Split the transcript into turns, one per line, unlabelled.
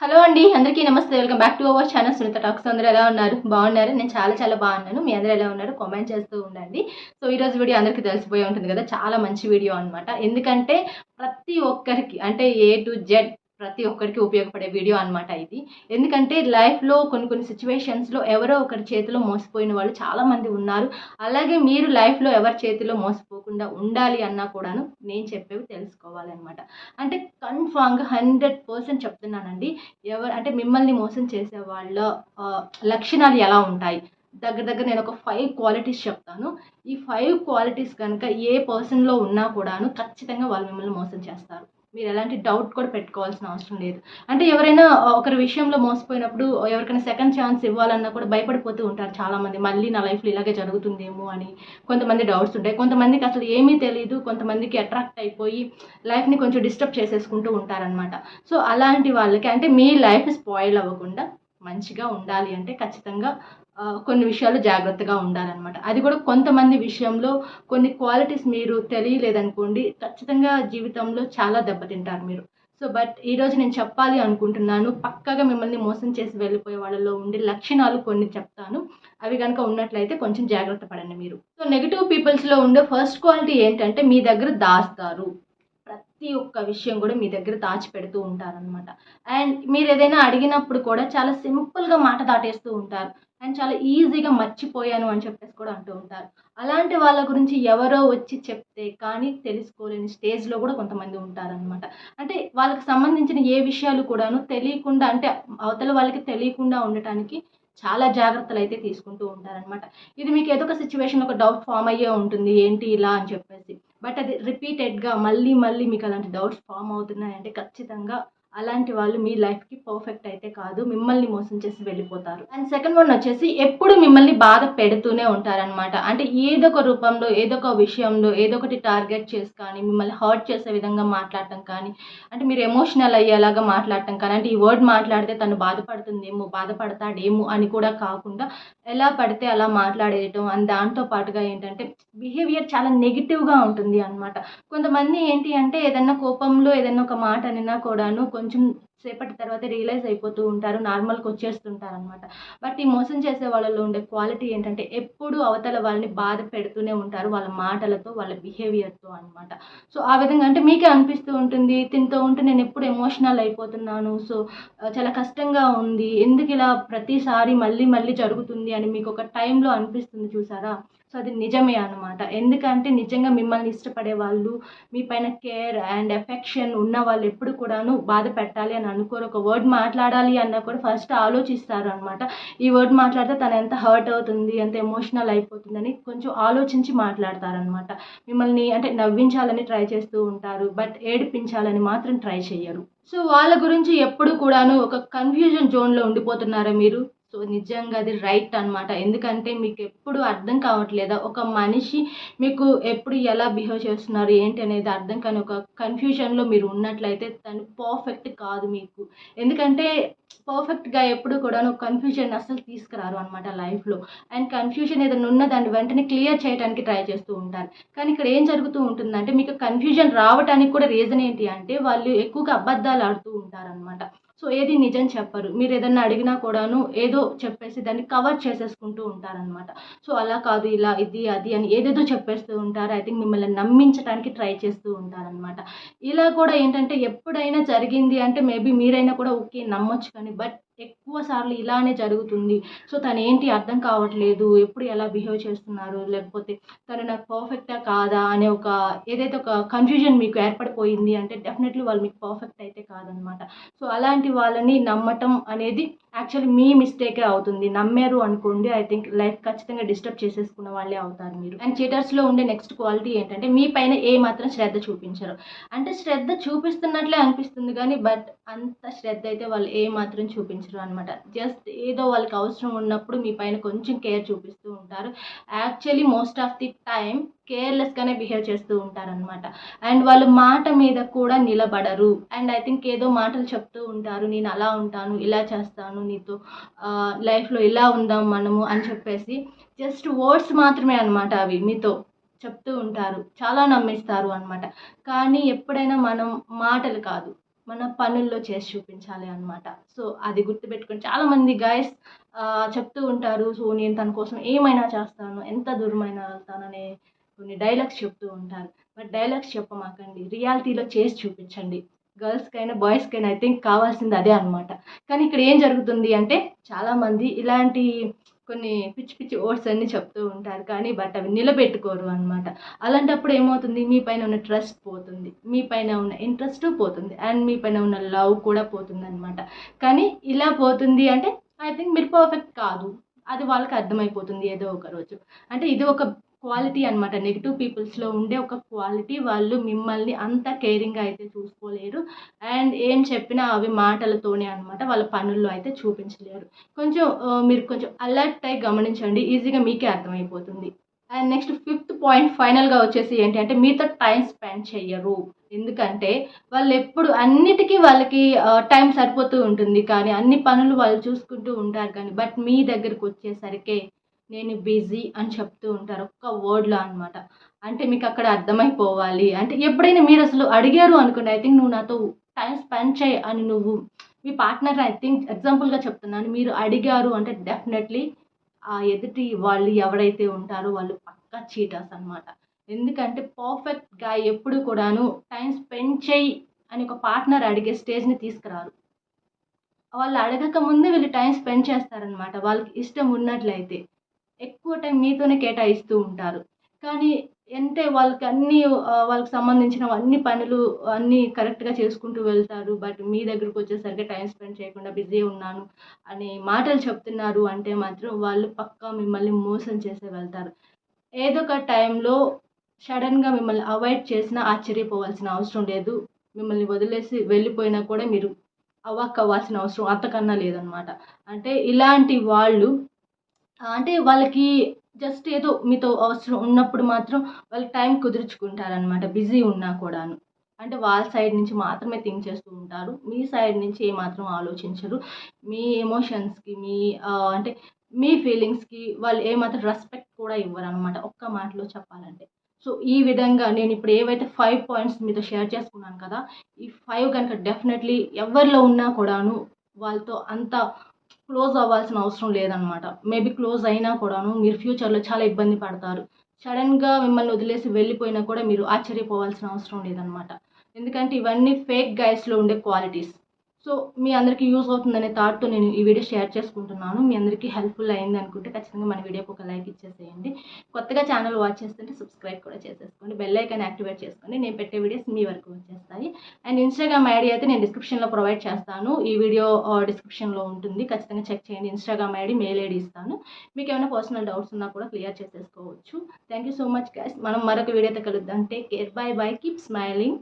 Hello అండి అందరికీ నమస్తే. Welcome back to our channel Sunitha talks. అందరూ ఎలా ఉన్నారు? బాగున్నారు? నేను చాలా చాలా బాగున్నాను. మీ అందరూ ఎలా ఉన్నారు? కామెంట్ చేస్తూ ఉండండి. సో ఈరోజు వీడియో అందరికీ తెలిసిపోయి ఉంటుంది కదా. చాలా మంచి వీడియో అనమాట ఎందుకంటే ప్రతి ఒక్కరికి అంటే ఏ టు జెడ్ ప్రతి ఒక్కరికి ఉపయోగపడే వీడియో అనమాట ఇది. ఎందుకంటే లైఫ్లో కొన్ని కొన్ని సిచ్యువేషన్స్లో ఎవరో ఒకరి చేతిలో మోసపోయిన వాళ్ళు చాలామంది ఉన్నారు. అలాగే మీరు లైఫ్లో ఎవరి చేతిలో మోసపోకుండా ఉండాలి అన్నా కూడాను నేను చెప్పేవి తెలుసుకోవాలన్నమాట. అంటే కన్ఫామ్గా హండ్రెడ్ పర్సెంట్ చెప్తున్నానండి. ఎవరు అంటే మిమ్మల్ని మోసం చేసే వాళ్ళ లక్షణాలు ఎలా ఉంటాయి? దగ్గర దగ్గర నేను ఒక ఫైవ్ క్వాలిటీస్ చెప్తాను. ఈ ఫైవ్ క్వాలిటీస్ కనుక ఏ పర్సన్లో ఉన్నా కూడాను ఖచ్చితంగా వాళ్ళు మిమ్మల్ని మోసం చేస్తారు. మీరు ఎలాంటి డౌట్ కూడా పెట్టుకోవాల్సిన అవసరం లేదు. అంటే ఎవరైనా ఒకరి విషయంలో మోసపోయినప్పుడు ఎవరికైనా సెకండ్ ఛాన్స్ ఇవ్వాలన్నా కూడా భయపడిపోతూ ఉంటారు చాలామంది. మళ్ళీ నా లైఫ్లో ఇలాగే జరుగుతుందేమో అని కొంతమంది డౌట్స్ ఉంటాయి. కొంతమందికి అసలు ఏమీ తెలియదు కొంతమందికి అట్రాక్ట్ అయిపోయి లైఫ్ని కొంచెం డిస్టర్బ్ చేసేసుకుంటూ ఉంటారనమాట సో అలాంటి వాళ్ళకి అంటే మీ లైఫ్ స్పాయిల్ అవ్వకుండా మంచిగా ఉండాలి అంటే ఖచ్చితంగా కొన్ని విషయాలు జాగ్రత్తగా ఉండాలన్నమాట. అది కూడా కొంతమంది విషయంలో కొన్ని క్వాలిటీస్ మీరు తెలియలేదనుకోండి ఖచ్చితంగా జీవితంలో చాలా దెబ్బతింటారు మీరు. సో బట్ ఈరోజు నేను చెప్పాలి అనుకుంటున్నాను పక్కగా మిమ్మల్ని మోసం చేసి వెళ్ళిపోయే వాళ్ళలో ఉండే లక్షణాలు కొన్ని చెప్తాను. అవి కనుక ఉన్నట్లయితే కొంచెం జాగ్రత్త పడండి మీరు. సో నెగిటివ్ పీపుల్స్లో ఉండే ఫస్ట్ క్వాలిటీ ఏంటంటే మీ దగ్గర దాస్తారు. ప్రతి ఒక్క విషయం కూడా మీ దగ్గర దాచిపెడుతూ ఉంటారనమాట అండ్ మీరు ఏదైనా అడిగినప్పుడు కూడా చాలా సింపుల్గా మాట దాటేస్తూ ఉంటారు. అండ్ చాలా ఈజీగా మర్చిపోయాను అని చెప్పేసి కూడా అంటూ ఉంటారు. అలాంటి వాళ్ళ గురించి ఎవరో వచ్చి చెప్తే కానీ తెలుసుకోలేని స్టేజ్లో కూడా కొంతమంది ఉంటారనమాట అంటే వాళ్ళకి సంబంధించిన ఏ విషయాలు కూడాను తెలియకుండా అంటే అవతల వాళ్ళకి తెలియకుండా ఉండటానికి చాలా జాగ్రత్తలు అయితే తీసుకుంటూ ఉంటారనమాట ఇది మీకు ఏదో ఒక సిచ్యువేషన్ ఒక డౌట్ ఫామ్ అయ్యే ఉంటుంది. ఏంటి ఇలా అని చెప్పేసి. బట్ అది రిపీటెడ్గా మళ్ళీ మళ్ళీ మీకు అలాంటి డౌట్స్ ఫామ్ అవుతున్నాయంటే ఖచ్చితంగా అలాంటి వాళ్ళు మీ లైఫ్కి పర్ఫెక్ట్ అయితే కాదు మిమ్మల్ని మోసం చేసి వెళ్ళిపోతారు. అండ్ సెకండ్ వన్ వచ్చేసి ఎప్పుడు మిమ్మల్ని బాధ పెడుతూనే ఉంటారనమాట అంటే ఏదో ఒక రూపంలో ఏదో ఒక విషయంలో ఏదో ఒకటి టార్గెట్ చేసి కానీ మిమ్మల్ని హర్ట్ చేసే విధంగా మాట్లాడటం కానీ అంటే మీరు ఎమోషనల్ అయ్యేలాగా మాట్లాడటం కానీ అంటే ఈ వర్డ్ మాట్లాడితే తను బాధపడుతుందేమో బాధపడతాడేమో అని కూడా కాకుండా ఎలా పడితే అలా మాట్లాడేయటం అండ్ దాంతో పాటుగా ఏంటంటే బిహేవియర్ చాలా నెగిటివ్గా ఉంటుంది అనమాట కొంతమంది ఏంటి అంటే ఏదన్నా కోపంలో ఏదన్నా ఒక మాట అనినా కూడాను కొంచెం సేపటి తర్వాత రియలైజ్ అయిపోతూ ఉంటారు నార్మల్కి వచ్చేస్తుంటారు అనమాట బట్ ఈ మోసం చేసే వాళ్ళలో ఉండే క్వాలిటీ ఏంటంటే ఎప్పుడు అవతల వాళ్ళని బాధ పెడుతూనే ఉంటారు వాళ్ళ మాటలతో వాళ్ళ బిహేవియర్తో అనమాట సో ఆ విధంగా అంటే మీకే అనిపిస్తూ ఉంటుంది తింటూ ఉంటే నేను ఎప్పుడు ఎమోషనల్ అయిపోతున్నాను సో చాలా కష్టంగా ఉంది ఎందుకు ఇలా ప్రతిసారి మళ్ళీ మళ్ళీ జరుగుతుంది అని మీకు ఒక టైంలో అనిపిస్తుంది చూసారా? సో అది నిజమే అనమాట ఎందుకంటే నిజంగా మిమ్మల్ని ఇష్టపడే వాళ్ళు మీ పైన కేర్ అండ్ ఎఫెక్షన్ ఉన్న వాళ్ళు ఎప్పుడు కూడాను బాధ పెట్టాలి అని అనుకోరు. ఒక వర్డ్ మాట్లాడాలి అన్నా కూడా ఫస్ట్ ఆలోచిస్తారు అనమాట ఈ వర్డ్ మాట్లాడితే తను ఎంత హర్ట్ అవుతుంది ఎంత ఎమోషనల్ అయిపోతుందని కొంచెం ఆలోచించి మాట్లాడతారనమాట మిమ్మల్ని అంటే నవ్వించాలని ట్రై చేస్తూ ఉంటారు బట్ ఏడిపించాలని మాత్రం ట్రై చేయరు సో వాళ్ళ గురించి ఎప్పుడు కూడాను ఒక కన్ఫ్యూజన్ జోన్లో ఉండిపోతున్నారా మీరు? సో నిజంగా అది రైట్ అన్నమాట. ఎందుకంటే మీకు ఎప్పుడు అర్థం కావట్లేదా? ఒక మనిషి మీకు ఎప్పుడు ఎలా బిహేవ్ చేస్తున్నారు ఏంటి అనేది అర్థం కాని ఒక కన్ఫ్యూజన్లో మీరు ఉన్నట్లయితే తను పర్ఫెక్ట్ కాదు మీకు. ఎందుకంటే పర్ఫెక్ట్గా ఎప్పుడు కూడా కన్ఫ్యూజన్ అసలు తీసుకురారు అనమాట లైఫ్లో అండ్ కన్ఫ్యూజన్ ఏదైనా ఉన్న దాన్ని వెంటనే క్లియర్ చేయడానికి ట్రై చేస్తూ ఉంటారు. కానీ ఇక్కడ ఏం జరుగుతూ ఉంటుందంటే మీకు కన్ఫ్యూజన్ రావడానికి కూడా రీజన్ ఏంటి అంటే వాళ్ళు ఎక్కువగా అబద్ధాలు ఆడుతూ ఉంటారనమాట సో ఏది నిజం చెప్పరు. మీరు ఏదన్నా అడిగినా కూడాను ఏదో చెప్పేసి దాన్ని కవర్ చేసేసుకుంటూ ఉంటారనమాట సో అలా కాదు ఇలా ఇది అది అని ఏదేదో చెప్పేస్తూ ఉంటారు. ఐ థింక్ మిమ్మల్ని నమ్మించడానికి ట్రై చేస్తూ ఉంటారనమాట ఇలా కూడా ఏంటంటే ఎప్పుడైనా జరిగింది అంటే మేబీ మీరైనా కూడా ఓకే నమ్మొచ్చు కానీ బట్ ఎక్కువ సార్లు ఇలానే జరుగుతుంది. సో తను ఏంటి అర్థం కావట్లేదు ఎప్పుడు ఎలా బిహేవ్ చేస్తున్నారు లేకపోతే తను నాకు పర్ఫెక్టా కాదా అనే ఒక ఏదైతే ఒక కన్ఫ్యూజన్ మీకు ఏర్పడిపోయింది అంటే డెఫినెట్లీ వాళ్ళు మీకు పర్ఫెక్ట్ అయితే కాదనమాట. సో అలాంటి వాళ్ళని నమ్మటం అనేది యాక్చువల్లీ మీ మిస్టేకే అవుతుంది. నమ్మారు అనుకోండి ఐ థింక్ లైఫ్ ఖచ్చితంగా డిస్టర్బ్ చేసేసుకున్న వాళ్ళే అవుతారు మీరు. అండ్ చీటర్స్లో ఉండే నెక్స్ట్ క్వాలిటీ ఏంటంటే మీ పైన ఏ మాత్రం శ్రద్ధ చూపించరు. అంటే శ్రద్ధ చూపిస్తున్నట్లే అనిపిస్తుంది కానీ బట్ అంత శ్రద్ధ అయితే వాళ్ళు ఏ మాత్రం చూపించారు. అనమాట జస్ట్ ఏదో వాళ్ళకి అవసరం ఉన్నప్పుడు మీ పైన కొంచెం కేర్ చూపిస్తూ ఉంటారు. Actually most of the time కేర్లెస్గానే behave చేస్తూ ఉంటారనమాట అండ్ వాళ్ళు మాట మీద కూడా నిలబడరు. అండ్ ఐ థింక్ ఏదో మాటలు చెప్తూ ఉంటారు. నేను అలా ఉంటాను ఇలా చేస్తాను నీతో లైఫ్లో ఇలా ఉందాం మనము అని చెప్పేసి జస్ట్ వర్డ్స్ మాత్రమే అనమాట అవి మీతో చెప్తూ ఉంటారు. చాలా నమ్మిస్తారు అనమాట కానీ ఎప్పుడైనా మనం మాటలు కాదు. మన పనుల్లో చేసి చూపించాలి అనమాట సో అది గుర్తుపెట్టుకొని చాలామంది గాయస్ చెప్తూ ఉంటారు సో నేను తన కోసం ఏమైనా చేస్తాను ఎంత దూరమైనా వెళ్తాననే కొన్ని డైలాగ్స్ చెప్తూ ఉంటారు. బట్ డైలాగ్స్ చెప్పమాకండి రియాలిటీలో చేసి చూపించండి. గర్ల్స్కైనా బాయ్స్కైనా ఐ థింక్ కావాల్సింది అదే అనమాట కానీ ఇక్కడ ఏం జరుగుతుంది అంటే చాలామంది ఇలాంటి కొన్ని పిచ్చి పిచ్చి ఓట్స్ అన్నీ చెప్తూ ఉంటారు కానీ బట్ అవి నిలబెట్టుకోరు అనమాట అలాంటప్పుడు ఏమవుతుంది? మీ పైన ఉన్న ట్రస్ట్ పోతుంది. మీ పైన ఉన్న ఇంట్రెస్ట్ పోతుంది. అండ్ మీ పైన ఉన్న లవ్ కూడా పోతుంది అనమాట కానీ ఇలా పోతుంది అంటే ఐ థింక్ మీరు పర్ఫెక్ట్ కాదు. అది వాళ్ళకి అర్థమైపోతుంది ఏదో ఒక రోజు. అంటే ఇది ఒక క్వాలిటీ అనమాట నెగిటివ్ పీపుల్స్లో ఉండే ఒక క్వాలిటీ వాళ్ళు మిమ్మల్ని అంత కేరింగ్గా అయితే చూసుకోలేరు. అండ్ ఏం చెప్పినా అవి మాటలతోనే అనమాట వాళ్ళ పనుల్లో అయితే చూపించలేరు. కొంచెం మీరు కొంచెం అలర్ట్ అయి గమనించండి. ఈజీగా మీకే అర్థమైపోతుంది. అండ్ నెక్స్ట్ ఫిఫ్త్ పాయింట్ ఫైనల్గా వచ్చేసి ఏంటి అంటే మీతో టైం స్పెండ్ చెయ్యరు. ఎందుకంటే వాళ్ళు ఎప్పుడు అన్నిటికీ వాళ్ళకి టైం సరిపోతూ ఉంటుంది. కానీ అన్ని పనులు వాళ్ళు చూసుకుంటూ ఉంటారు కానీ బట్ మీ దగ్గరకు వచ్చేసరికి నేను బిజీ అని చెప్తూ ఉంటారు ఒక్క వర్డ్లో అనమాట అంటే మీకు అక్కడ అర్థమైపోవాలి. అంటే ఎప్పుడైనా మీరు అసలు అడిగారు అనుకోండి ఐ థింక్ నువ్వు నాతో టైం స్పెండ్ చేయి అని నువ్వు మీ పార్ట్నర్ ఐ థింక్ ఎగ్జాంపుల్గా చెప్తున్నాను. మీరు అడిగారు అంటే డెఫినెట్లీ ఆ ఎదుటి వాళ్ళు ఎవరైతే ఉంటారో వాళ్ళు పక్కా చీటర్స్ అనమాట ఎందుకంటే పర్ఫెక్ట్గా ఎప్పుడు కూడాను టైం స్పెండ్ చేయి అని ఒక పార్ట్నర్ అడిగే స్టేజ్ని తీసుకురారు. వాళ్ళు అడగక ముందే వీళ్ళు టైం స్పెండ్ చేస్తారనమాట వాళ్ళకి ఇష్టం ఉన్నట్లయితే. ఎక్కువ టైం మీతోనే కేటాయిస్తూ ఉంటారు. కానీ అంటే వాళ్ళకి అన్ని వాళ్ళకి సంబంధించిన అన్ని పనులు అన్నీ కరెక్ట్గా చేసుకుంటూ వెళ్తారు. బట్ మీ దగ్గరకు వచ్చేసరికి టైం స్పెండ్ చేయకుండా బిజీ ఉన్నాను అనే మాటలు చెప్తున్నారు అంటే మాత్రం వాళ్ళు పక్కా మిమ్మల్ని మోసం చేసే వెళ్తారు. ఏదో ఒక టైంలో సడన్గా మిమ్మల్ని అవాయిడ్ చేసినా ఆశ్చర్యపోవాల్సిన అవసరం లేదు. మిమ్మల్ని వదిలేసి వెళ్ళిపోయినా కూడా మీరు అవాక్ అవ్వాల్సిన అవసరం అంతకన్నా లేదనమాట. అంటే ఇలాంటి వాళ్ళు అంటే వాళ్ళకి జస్ట్ ఏదో మీతో అవసరం ఉన్నప్పుడు మాత్రం వాళ్ళు టైం కుదుర్చుకుంటారనమాట బిజీ ఉన్నా కూడాను. అంటే వాళ్ళ సైడ్ నుంచి మాత్రమే థింక్ చేస్తూ ఉంటారు. మీ సైడ్ నుంచి ఏమాత్రం ఆలోచించరు. మీ ఎమోషన్స్కి మీ అంటే మీ ఫీలింగ్స్కి వాళ్ళు ఏమాత్రం రెస్పెక్ట్ కూడా ఇవ్వరు అనమాట ఒక్క మాటలో చెప్పాలంటే. సో ఈ విధంగా నేను ఇప్పుడు ఏవైతే ఫైవ్ పాయింట్స్ మీతో షేర్ చేసుకున్నాను కదా ఈ ఫైవ్ కనుక డెఫినెట్లీ ఎవరిలో ఉన్నా కూడాను వాళ్ళతో అంత క్లోజ్ అవ్వాల్సిన అవసరం లేదనమాట మేబీ క్లోజ్ అయినా కూడాను మీరు ఫ్యూచర్లో చాలా ఇబ్బంది పడతారు. సడన్గా మిమ్మల్ని వదిలేసి వెళ్ళిపోయినా కూడా మీరు ఆశ్చర్యపోవాల్సిన అవసరం లేదనమాట ఎందుకంటే ఇవన్నీ ఫేక్ గైస్లో ఉండే క్వాలిటీస్. సో మీ అందరికీ యూజ్ అవుతుందనే థాట్తో నేను ఈ వీడియో షేర్ చేసుకుంటున్నాను. మీ అందరికీ హెల్ప్ఫుల్ అయింది అనుకుంటే ఖచ్చితంగా మన వీడియోకి ఒక లైక్ ఇచ్చేసేయండి. కొత్తగా ఛానల్ వాచ్ చేస్తుంటే సబ్స్క్రైబ్ కూడా చేసేసుకోండి. బెల్ ఐకాన్ యాక్టివేట్ చేసుకోండి. నేను పెట్టే వీడియోస్ మీ వరకు వచ్చేస్తాయి. అండ్ ఇన్స్టాగ్రామ్ ఐడి అయితే నేను డిస్క్రిప్షన్లో ప్రొవైడ్ చేస్తాను. ఈ వీడియో డిస్క్రిప్షన్లో ఉంటుంది. ఖచ్చితంగా చెక్ చేయండి. ఇన్స్టాగ్రామ్ ఐడి మెయిల్ ఐడి ఇస్తాను. మీకు ఏమైనా పర్సనల్ డౌట్స్ ఉన్నా కూడా క్లియర్ చేసేసుకోవచ్చు. Thank you so much guys మనం మరొక వీడియోతో కలుద్దాం. Take care bye bye keep smiling